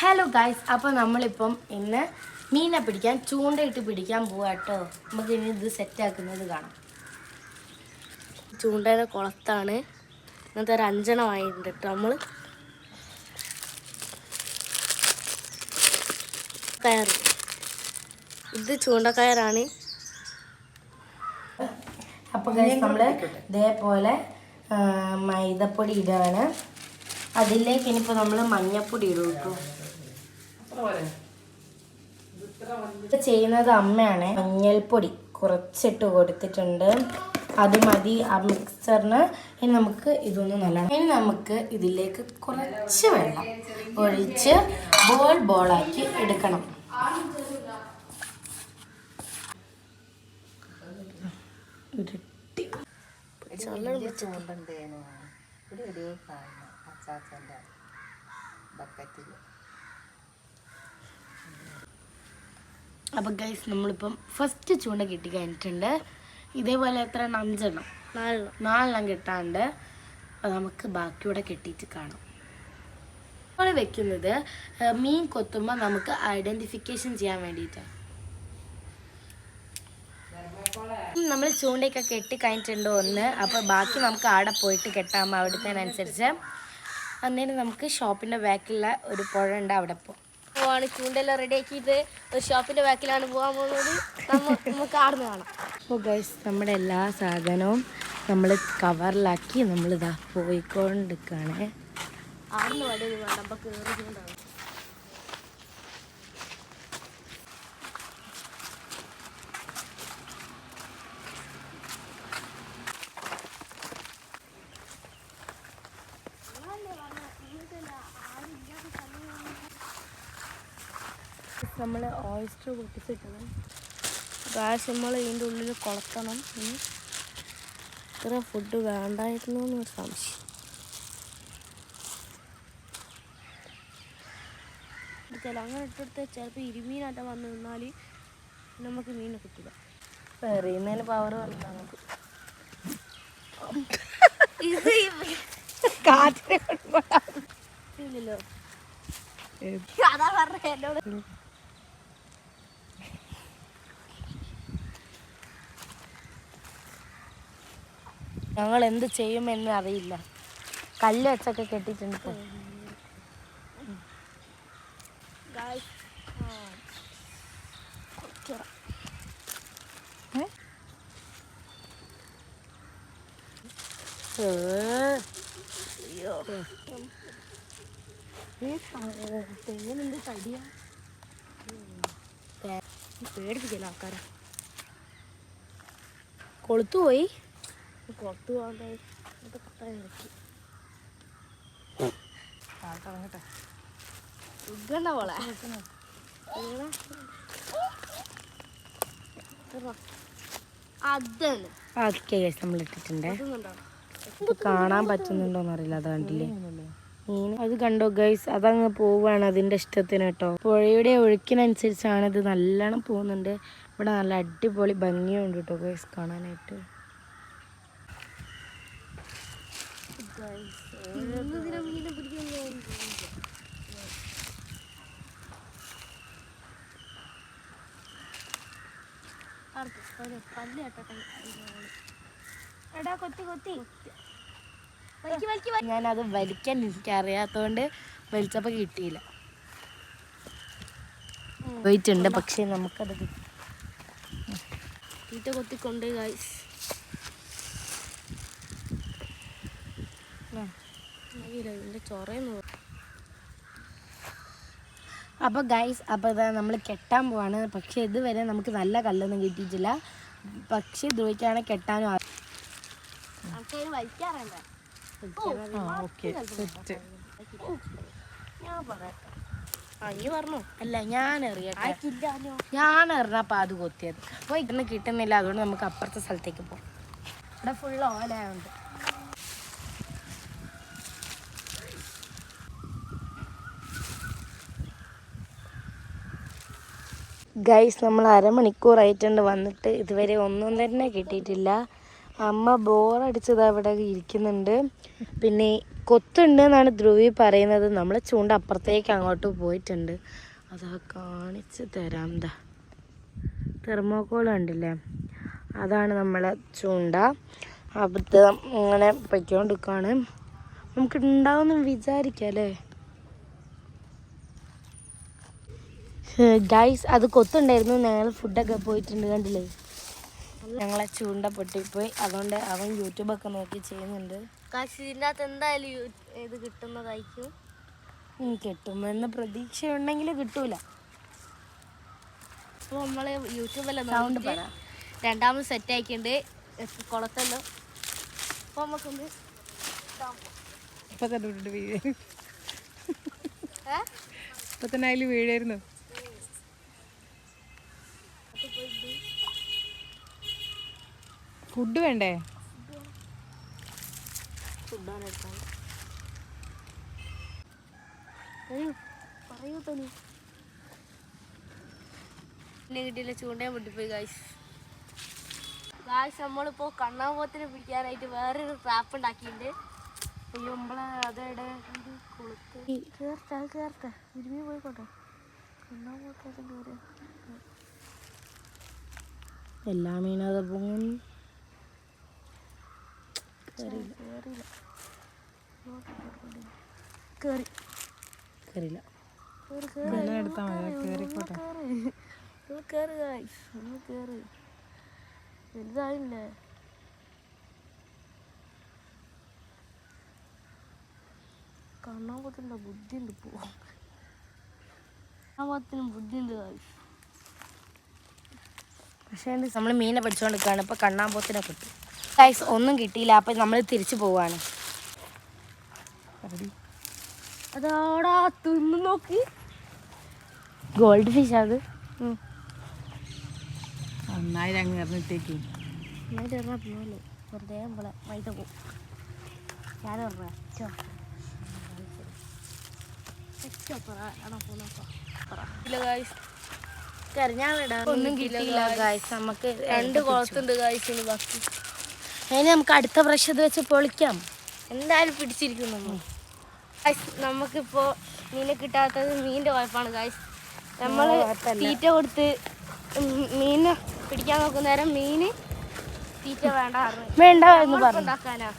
Hello guys അപ്പോൾ നമ്മളിപ്പം ഇന്ന് മീനെ പിടിക്കാൻ ചൂണ്ടയിട്ട് പിടിക്കാൻ പോവാട്ടോ നമുക്ക് ഇനി ഇത് സെറ്റാക്കുന്നത് കാണാം. ചൂണ്ടയുടെ കുളത്താണ്. ഇന്നത്തെ ഒരു അഞ്ചെണ്ണം വാങ്ങിയിട്ടുണ്ട് കേട്ടോ നമ്മൾ കയർ ഇത് ചൂണ്ടക്കയറാണ്. അപ്പോൾ ഗൈസ് നമ്മൾ ഇതേപോലെ മൈദപ്പൊടി ഇടുകയാണ് അതിലേക്ക് ഇനിയിപ്പോൾ നമ്മൾ മഞ്ഞപ്പൊടി ഇടും കേട്ടോ ചെയ്യുന്നത് അമ്മയാണ്. മഞ്ഞൾപ്പൊടി കുറച്ചിട്ട് കൊടുത്തിട്ടുണ്ട്. അത് മതി. ആ മിക്സറിന് ഇനി നമുക്ക് ഇതൊന്ന് നല്ല ഇനി നമുക്ക് ഇതിലേക്ക് കുറച്ച് വെള്ളം ഒഴിച്ച് ബോൾ ബോളാക്കി എടുക്കണം. ചൂണ്ടുണ്ടേനു ഇവിടെ ഒരു അച്ചാച്ചന്റെ ബക്കറ്റിൽ അപ്പം ഗൈസ് നമ്മളിപ്പം ഫസ്റ്റ് ചൂണ്ട കിട്ടി കഴിഞ്ഞിട്ടുണ്ട്. ഇതേപോലെ എത്ര? അഞ്ചെണ്ണം നാലെണ്ണം. നാലെണ്ണം കിട്ടാണ്ട് നമുക്ക് ബാക്കിയൂടെ കെട്ടിയിട്ട് കാണാം. നമ്മൾ വെക്കുന്നത് മീൻ കൊത്തുമ്പോൾ നമുക്ക് ഐഡന്റിഫിക്കേഷൻ ചെയ്യാൻ വേണ്ടിയിട്ടാണ് നമ്മൾ ചൂണ്ടയൊക്കെ കെട്ടി കഴിഞ്ഞിട്ടുണ്ട് ഒന്ന്. അപ്പോൾ ബാക്കി നമുക്ക് ആടെ പോയിട്ട് കെട്ടാം. അവിടുത്തേനനുസരിച്ച് അന്നേരം നമുക്ക് ഷോപ്പിന്റെ ബാക്കിലുള്ള ഒരു പുഴ ഉണ്ട് അവിടെ പോകാം പോവാണ്. ചൂണ്ടെല്ലാം റെഡി ആക്കിയിട്ട് ഒരു ഷോപ്പിന്റെ ബാക്കിലാണ് പോകാൻ പോകുന്നത്. നമുക്ക് ആടുന്ന് കാണാം. അപ്പോൾ ഗൈസ് നമ്മുടെ എല്ലാ സാധനവും നമ്മൾ കവറിലാക്കി നമ്മളിതാ പോയിക്കൊണ്ടിരിക്കുകയാണ്. ആടുന്ന് വേണ്ട കയറി കയറിക്കൊണ്ടാണ് നമ്മൾ ഓയിസ്റ്റർ പൊട്ടിച്ചിട്ടത്. ഗാസ് നമ്മൾ ഇതിന്റെ ഉള്ളിൽ കൊളത്തണം. ഇത്ര ഫുഡ് വേണ്ടായിരുന്നു എന്നൊരു സംശയം. ചില അങ്ങനെ ഇട്ടെടുത്ത് ചിലപ്പോൾ ഇരുമീനായിട്ട് വന്ന് നിന്നാൽ നമുക്ക് മീനെ കിട്ടില്ല എറിയുന്നതിന് പവർ വന്നാൽ നമുക്ക്. ഇത് കാറ്റിനെ ഇല്ലല്ലോ. അതാ പറഞ്ഞ എന്നോട്. ഞങ്ങൾ എന്ത് ചെയ്യുമെന്ന് അറിയില്ല കല്ല് വെച്ചൊക്കെ കെട്ടിയിട്ടുണ്ട് ഇപ്പോൾ തെങ്ങനുണ്ട് തടിയാ പേടിപ്പിക്കല ആൾക്കാരെ കൊളുത്തു പോകാണ്ട് നമ്മൾ ഇട്ടിട്ടുണ്ട് കാണാൻ പറ്റുന്നുണ്ടോന്ന് അറിയില്ല അത് കണ്ടില്ലേ? മീൻ. അത് കണ്ടോ ഗൈസ് അതങ്ങ് പോവാണ് അതിന്റെ ഇഷ്ടത്തിന് കേട്ടോ. പുഴയുടെ ഒഴുക്കിനനുസരിച്ചാണ് ഇത് നല്ലോണം പോകുന്നുണ്ട്. ഇവിടെ നല്ല അടിപൊളി ഭംഗിയുണ്ട് കേട്ടോ ഗൈസ് കാണാനായിട്ട്. ഞാനത് വലിക്കാൻ എനിക്ക് അറിയാത്തോണ്ട് വലിച്ചപ്പോ കിട്ടിയില്ല. പോയിട്ടുണ്ട് പക്ഷെ നമുക്കത് കിട്ടി. കൊത്തിക്കൊണ്ട് ഗൈസ് ചൊറയെന്ന് അപ്പോൾ ഗൈസ് അപ്പോൾ ഇതാ നമ്മൾ കെട്ടാൻ പോവാണ്. പക്ഷെ ഇതുവരെ നമുക്ക് നല്ല കല്ലൊന്നും കിട്ടിയിട്ടില്ല. പക്ഷെ ദ്രോഹിക്കാണ് കെട്ടാനും അല്ല ഞാൻ എറിയട്ടെ. ഞാൻ അത് കൊത്തിയത്. അപ്പോൾ ഇതൊന്നും കിട്ടുന്നില്ല. അതുകൊണ്ട് നമുക്ക് അപ്പുറത്തെ സ്ഥലത്തേക്ക് പോകാം ഇവിടെ ഫുൾ ഓലയുണ്ട് ഗൈസ് നമ്മൾ അരമണിക്കൂറായിട്ടുണ്ട് വന്നിട്ട്. ഇതുവരെ ഒന്നും തന്നെ കിട്ടിയിട്ടില്ല. അമ്മ ബോറടിച്ചത് അവിടെ ഇരിക്കുന്നുണ്ട്. പിന്നെ കൊത്തുണ്ട് എന്നാണ് ധ്രുവി പറയുന്നത്. നമ്മൾ ചൂണ്ട അപ്പുറത്തേക്ക് അങ്ങോട്ട് പോയിട്ടുണ്ട്. അതാ കാണിച്ച് തരാം ദാ. തെർമോക്കോൾ കണ്ടില്ലേ? അതാണ് നമ്മളെ ചൂണ്ട. അത് ഇങ്ങനെ പൊയ്ക്കൊണ്ടിരിക്കുകയാണ് നമുക്ക് ഉണ്ടാവുമെന്ന് വിചാരിക്കാം അല്ലേ? ഗൈസ് അത് കൊത്തുണ്ടായിരുന്നു. ഞങ്ങൾ ഫുഡൊക്കെ പോയിട്ടുണ്ട് കണ്ടില്ലേ? ഞങ്ങളെ ചൂണ്ട പൊട്ടിപ്പോയി. അതുകൊണ്ട് അവൻ യൂട്യൂബൊക്കെ നോക്കി ചെയ്യുന്നുണ്ട്. കാശ് ഇതിന്റെ അകത്ത് എന്തായാലും ഇത് കിട്ടുന്നതായിരിക്കും. ഉം, കിട്ടുമെന്ന് പ്രതീക്ഷയുണ്ടെങ്കിൽ കിട്ടൂല. അപ്പോൾ നമ്മൾ യൂട്യൂബെല്ലാം സൗണ്ട് നോക്കിയിട്ട് പറ. രണ്ടാമത് സെറ്റ് ആക്കിയിട്ടുണ്ട് കൊളത്തല്ലോ. അപ്പോൾ നമുക്കൊന്ന് ഇപ്പൊ തന്നെ വിട്ടിട്ട് വീഴ ഏ? ഇപ്പൊ തന്നെ അതിൽ വീഴായിരുന്നു. ഫുഡ് വേണ്ടേ? കിട്ടിയില്ല ചൂണ്ടയും പൊട്ടിപ്പോയി ഗായ്സ് ഗായ്സ് നമ്മളിപ്പോൾ കണ്ണാമ്പൂത്തിനെ പിടിക്കാനായിട്ട് വേറൊരു ട്രാപ്പ് ഉണ്ടാക്കിയിട്ടുണ്ട്. അയ്യോ നമ്മളെ അതെവിടെ കൊളുത്ത്. കേർത്ത കേർത്ത ഇരുമി പോയിക്കോട്ടെ കണ്ണാമ്പൂത്തത് കയറി എല്ലാ മീനും അത് പൊങ്ങും കയറി കയറില്ല എടുത്താ മതി. കേറിക്കോട്ടെ കയറി വലുതായില്ലേ. കണ്ണാമ്പത്തിന്റെ ബുദ്ധിയുണ്ട് പോ കണ്ണാമ്പത്തിനും ബുദ്ധിയുണ്ട് ഗായ്സ് പക്ഷേ നമ്മൾ മീനെ പിടിച്ചോണ്ടിരിക്കുകയാണ്. ഇപ്പൊ കണ്ണാമ്പോത്തിനെ കിട്ടും ഗൈസ് ഒന്നും കിട്ടിയില്ല. അപ്പൊ നമ്മൾ തിരിച്ചു പോവാണ്. അതാടാ തിന്ന് നോക്കി. ഗോൾഡ് ഫിഷ് അത് നന്നായി അങ്ങ് എറിഞ്ഞിട്ടേക്ക്. ഞാൻ ചെറുതാ പോലെ വെറുതെ നമ്മളെ വൈകിട്ട് പോകും. ഞാൻ പറഞ്ഞ ചോ ഒന്നും കിട്ടിയില്ല ഗായ്സ് നമുക്ക് രണ്ട് കുളത്തുണ്ട് ഇനി ബാക്കി. അതിന് നമുക്ക് അടുത്ത പ്രാവശ്യം ഇത് വെച്ച് പൊളിക്കാം. എന്തായാലും പിടിച്ചിരിക്കുന്നു. നമ്മൾ നമുക്കിപ്പോ മീനെ കിട്ടാത്തത് മീനിന്റെ കുഴപ്പമാണ് ഗായ്സ് നമ്മൾ തീറ്റ കൊടുത്ത് മീന് പിടിക്കാൻ നോക്കുന്ന നേരം മീന് തീറ്റ വേണ്ട വേണ്ട എന്ന് പറഞ്ഞു.